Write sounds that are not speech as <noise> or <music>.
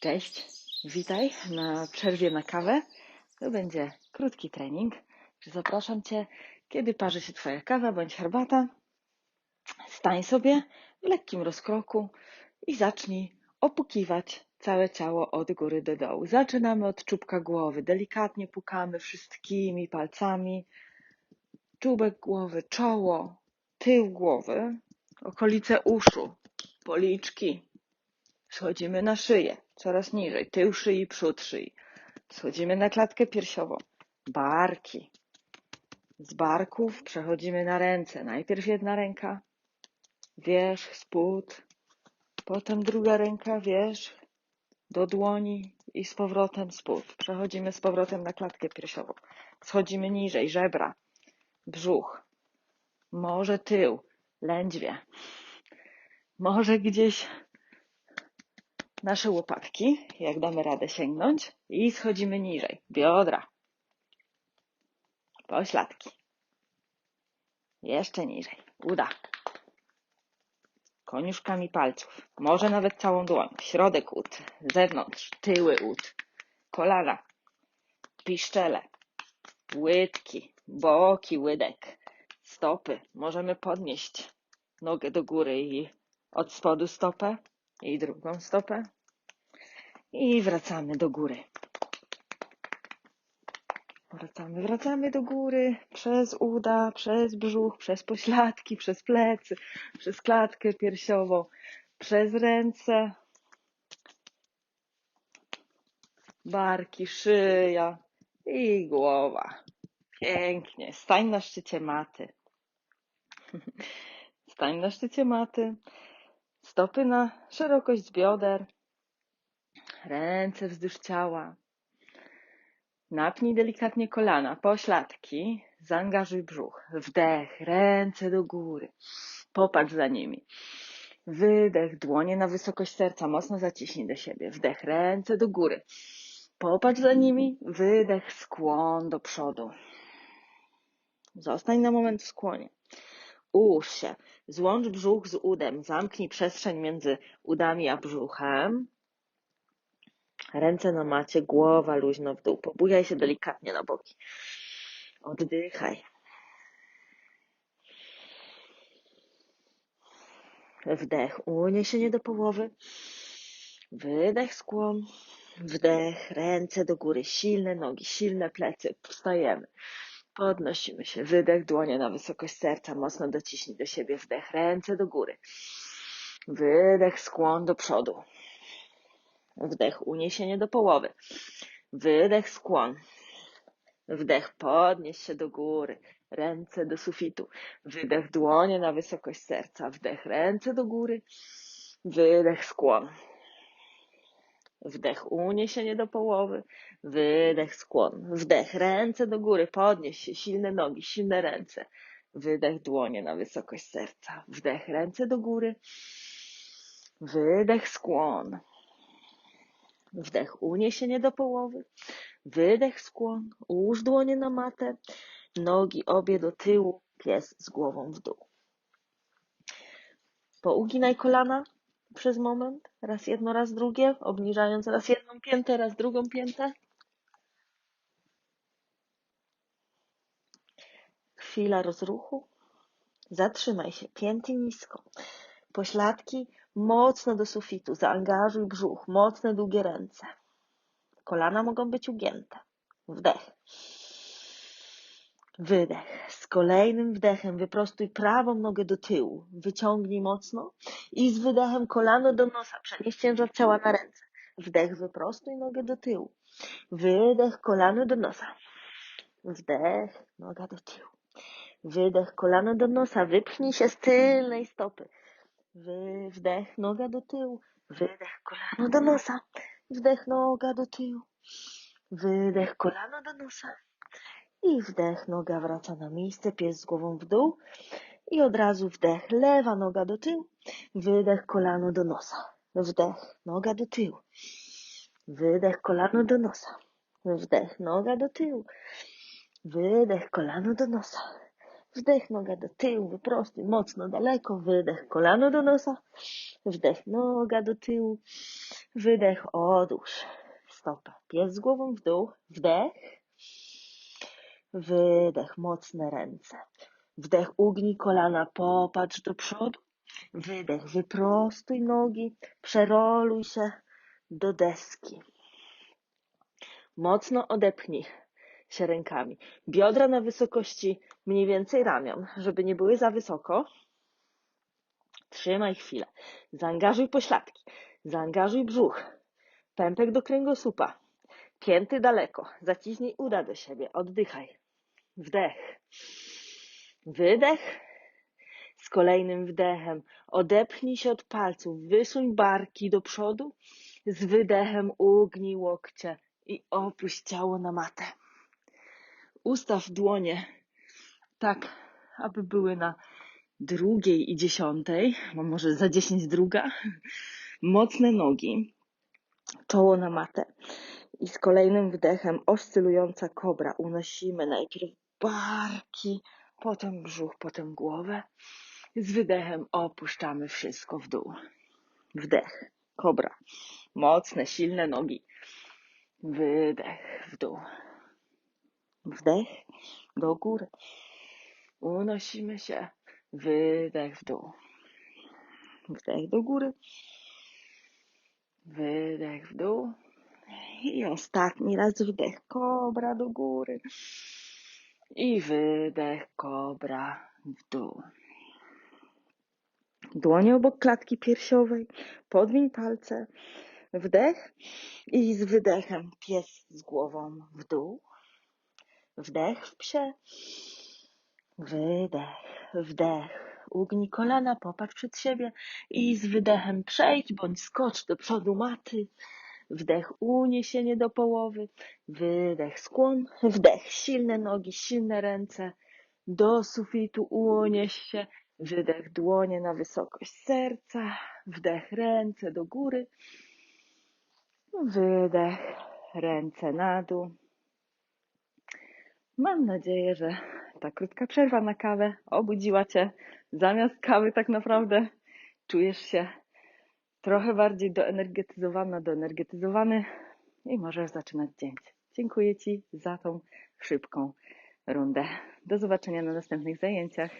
Cześć, witaj na przerwie na kawę. To będzie krótki trening. Zapraszam Cię, kiedy parzy się Twoja kawa bądź herbata. Stań sobie w lekkim rozkroku i zacznij opukiwać całe ciało od góry do dołu. Zaczynamy od czubka głowy. Delikatnie pukamy wszystkimi palcami. Czubek głowy, czoło, tył głowy, okolice uszu, policzki. Schodzimy na szyję, coraz niżej, tył szyi, przód szyi. Schodzimy na klatkę piersiową, barki. Z barków przechodzimy na ręce. Najpierw jedna ręka, wierzch, spód, potem druga ręka, wierzch, do dłoni i z powrotem spód. Przechodzimy z powrotem na klatkę piersiową. Schodzimy niżej, żebra, brzuch, może tył, lędźwie, może gdzieś nasze łopatki, jak damy radę sięgnąć i schodzimy niżej. Biodra, pośladki, jeszcze niżej, uda, koniuszkami palców, może nawet całą dłoń, środek ud, zewnątrz, tyły ud, kolana, piszczele, łydki, boki łydek, stopy. Możemy podnieść nogę do góry i od spodu stopę i drugą stopę. I wracamy do góry. Wracamy, wracamy do góry przez uda, przez brzuch, przez pośladki, przez plecy, przez klatkę piersiową, przez ręce, barki, szyja i głowa. Pięknie. Stań na szczycie maty. <laughs> Stań na szczycie maty. Stopy na szerokość bioder. Ręce wzdłuż ciała. Napnij delikatnie kolana, pośladki. Zaangażuj brzuch. Wdech, ręce do góry. Popatrz za nimi. Wydech, dłonie na wysokość serca, mocno zaciśnij do siebie. Wdech, ręce do góry. Popatrz za nimi. Wydech, skłon do przodu. Zostań na moment w skłonie. Ułóż się. Złącz brzuch z udem. Zamknij przestrzeń między udami a brzuchem. Ręce na macie, głowa luźno w dół. Pobujaj się delikatnie na boki. Oddychaj. Wdech, uniesienie do połowy. Wydech, skłon. Wdech, ręce do góry, silne nogi, silne plecy. Wstajemy. Podnosimy się. Wydech, dłonie na wysokość serca. Mocno dociśnij do siebie. Wdech, ręce do góry. Wydech, skłon do przodu. Wdech, uniesienie do połowy. Wydech, skłon. Wdech, podnieś się do góry. Ręce do sufitu. Wydech, dłonie na wysokość serca. Wdech, ręce do góry. Wydech, skłon. Wdech, uniesienie do połowy. Wydech, skłon. Wdech, ręce do góry. Podnieś się. Silne nogi, silne ręce. Wydech, dłonie na wysokość serca. Wdech, ręce do góry. Wydech, skłon. Wdech, uniesienie do połowy. Wydech, skłon. Ułóż dłonie na matę. Nogi obie do tyłu. Pies z głową w dół. Pouginaj kolana przez moment. Raz jedno, raz drugie. Obniżając raz jedną piętę, raz drugą piętę. Chwila rozruchu. Zatrzymaj się. Pięty nisko. Pośladki mocno do sufitu. Zaangażuj brzuch. Mocne, długie ręce. Kolana mogą być ugięte. Wdech. Wydech. Z kolejnym wdechem wyprostuj prawą nogę do tyłu. Wyciągnij mocno i z wydechem kolano do nosa. Przenieś ciężar ciała na ręce. Wdech, wyprostuj nogę do tyłu. Wydech, kolano do nosa. Wdech, noga do tyłu. Wydech, kolano do nosa. Wypchnij się z tylnej stopy. Wdech, noga do tyłu. Wydech, kolano do nosa. Wdech, noga do tyłu. Wydech, kolano do nosa. I wdech, noga wraca na miejsce, pies z głową w dół. I od razu wdech, lewa noga do tyłu. Wydech, kolano do nosa. Wdech, noga do tyłu. Wydech, kolano do nosa. Wdech, noga do tyłu. Wydech, kolano do nosa. Wdech, noga do tyłu, wyprostuj mocno, daleko, wydech, kolano do nosa, wdech, noga do tyłu, wydech, odłóż stopę, pies z głową w dół, wdech, wydech, mocne ręce, wdech, ugnij kolana, popatrz do przodu, wydech, wyprostuj nogi, przeroluj się do deski. Mocno odepnij się rękami. Biodra na wysokości mniej więcej ramion, żeby nie były za wysoko. Trzymaj chwilę. Zaangażuj pośladki. Zaangażuj brzuch. Pępek do kręgosłupa. Pięty daleko. Zaciśnij uda do siebie. Oddychaj. Wdech. Wydech. Z kolejnym wdechem odepchnij się od palców. Wysuń barki do przodu. Z wydechem ugnij łokcie i opuść ciało na matę. Ustaw dłonie tak, aby były na drugiej i dziesiątej, bo może za dziesięć druga. Mocne nogi, czoło na matę. I z kolejnym wdechem oscylująca kobra. Unosimy najpierw barki, potem brzuch, potem głowę. Z wydechem opuszczamy wszystko w dół. Wdech, kobra. Mocne, silne nogi. Wydech w dół. Wdech do góry. Unosimy się. Wydech w dół. Wdech do góry. Wydech w dół. I ostatni raz wdech. Kobra do góry. I wydech. Kobra w dół. Dłonie obok klatki piersiowej. Podwiń palce. Wdech. I z wydechem pies z głową w dół. Wdech w psie. Wydech, wdech. Ugnij kolana, popatrz przed siebie i z wydechem przejdź bądź skocz do przodu maty. Wdech, uniesienie do połowy. Wydech, skłon. Wdech, silne nogi, silne ręce. Do sufitu unieś się. Wydech, dłonie na wysokość serca. Wdech, ręce do góry. Wydech, ręce na dół. Mam nadzieję, że ta krótka przerwa na kawę obudziła Cię. Zamiast kawy tak naprawdę czujesz się trochę bardziej doenergetyzowana, doenergetyzowany i możesz zaczynać dzień. Dziękuję Ci za tą szybką rundę. Do zobaczenia na następnych zajęciach.